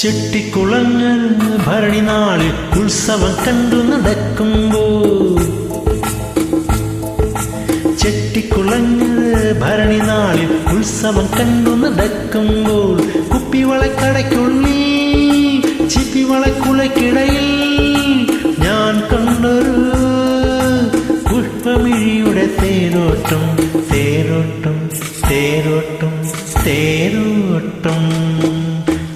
ചെട്ടിക്കുളങ്ങൾ ഭരണി നാളിൽ ഉത്സവം കണ്ടു നടക്കുമ്പോൾ ചെട്ടിക്കുളങ്ങൾ ഭരണി നാളിൽ ഉത്സവം കണ്ടു നടക്കുമ്പോൾ കുപ്പിവളക്കടയ്ക്കുള്ളിൽ ചിപ്പിവളക്കുളക്കിടയിൽ ഞാൻ കണ്ടൊരു പുഷ്പമിഴിയുടെ തേരോട്ടം തേരോട്ടം തേരോട്ടം തേരോട്ടം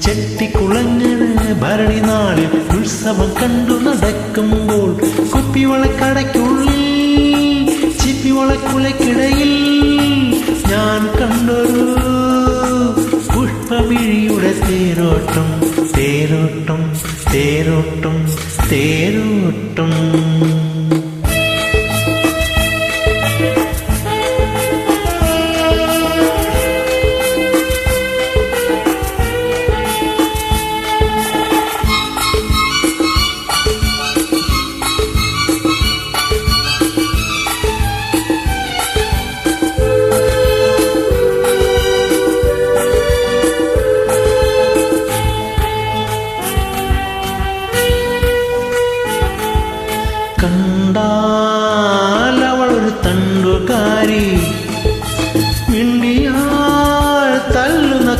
ചെട്ടിക്കുളങ്ങൾ ഭരണി നാളിൽ ഉത്സവം കണ്ടു നടക്കുമ്പോൾ കുപ്പിവളക്കടയ്ക്കുള്ളിൽ ചിപ്പിവളക്കുലക്കിടയിൽ ഞാൻ കണ്ടൊരു പുഷ്പമിഴിയുടെ തേരോട്ടം തേരോട്ടം തേരോട്ടം തേരോട്ടം.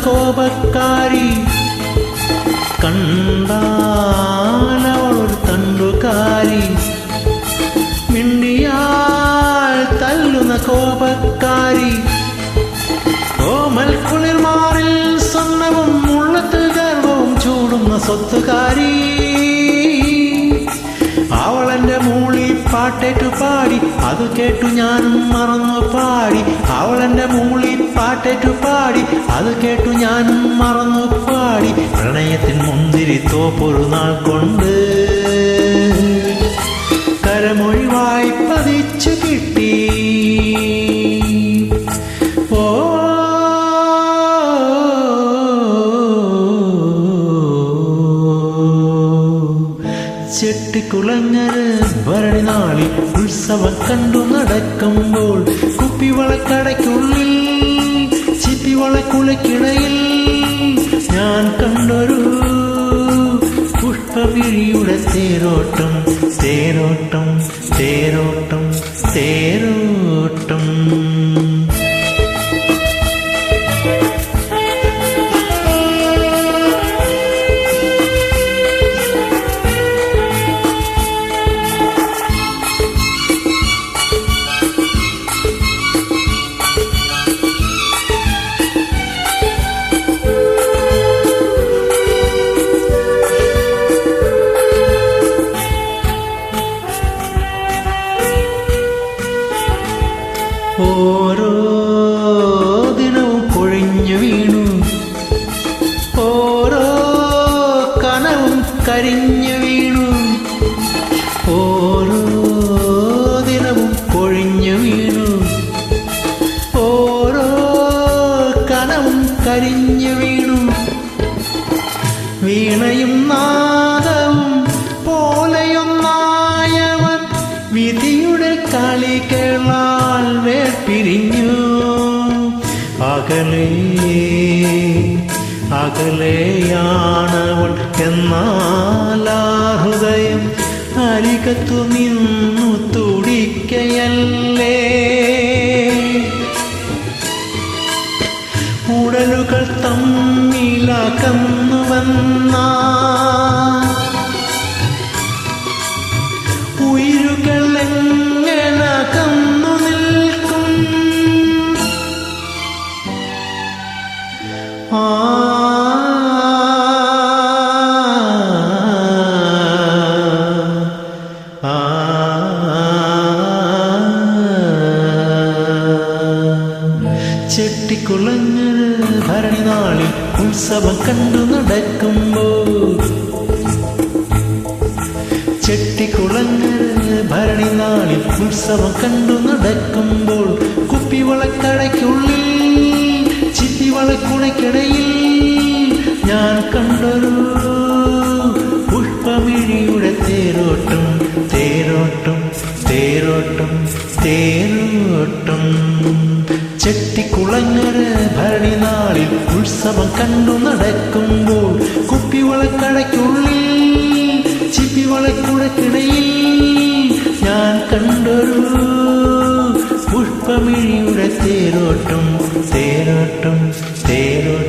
കോപക്കാരി ഒരു തണ്ടുകാരി. മിണ്ടിയാൽ തല്ലുന്ന കോപക്കാരി കോമൽ കുളിർമാറിൽ സ്വർണവും മുള്ളത്ത് ഗർവവും ചൂടുന്ന സ്വത്തുകാരി. കേട്ടു ഞാനും മറന്നു പാടി. അവളെന്റെ മൂളി പാട്ടേറ്റു പാടി. അത് കേട്ടു ഞാനും മറന്നു പാടി. പ്രണയത്തിൻ മുന്തിരി തോപ്പൊരു നാൾ കൊണ്ട് കരമൊഴിവായി പതിച്ചു കിട്ടി. ഓ ചെട്ടിക്കുളങ്ങര ഭരണി നാളിൽ ഉത്സവം കണ്ടു നടക്കുമ്പോൾ കുപ്പിവളക്കടയ്ക്കുള്ളിൽ ചിപ്പിവളക്കുളക്കിടയിൽ ഞാൻ കണ്ടൊരു പുഷ്പവിഴിയുടെ തേരോട്ടം. ഓരോ ദിനവും പൊഴിഞ്ഞു ഓരോ കനവും കരിഞ്ഞു വീണു. ഓരോ ദിനവും ഓരോ കരിഞ്ഞു വീണു. വിധിയുടെ അകലേ അകലെയാണവൾ എന്നാലാ അരികത്തു നിന്നു തുടിക്കയല്ലേ? ഉടലുകൾ തമ്മിലകന്നുവന്ന ഉயிருകൾ ചെട്ടിക്കുളങ്ങൾ ഭരണി നാളിൽ ഉത്സവം കണ്ടു നടക്കുമ്പോൾ ചെട്ടിക്കുളങ്ങൾ ഭരണി നാളിൽ ഉത്സവം കണ്ടു നടക്കുമ്പോൾ കുപ്പിവളക്കടയ്ക്കുള്ളിൽ ചിപ്പിവളക്കുടയ്ക്കിടയിൽ ഞാൻ കണ്ടൊരു പുഷ്പമിഴിയുടെ തേരോട്ടം തേരോട്ടം തേരോട്ടം തേരോട്ടം. ചെട്ടിക്കുളങ്ങര ഭരണിനാളിൽ ഉത്സവം കണ്ടു നടക്കുമ്പോൾ കുപ്പിവളക്കടയ്ക്കുള്ളിൽ ചിപ്പിവളക്കുടക്കിടയിൽ ഞാൻ കണ്ടൊരു പുഷ്പമിഴിയുടെ തേരോട്ടം തേരോട്ടം തേരോട്ടം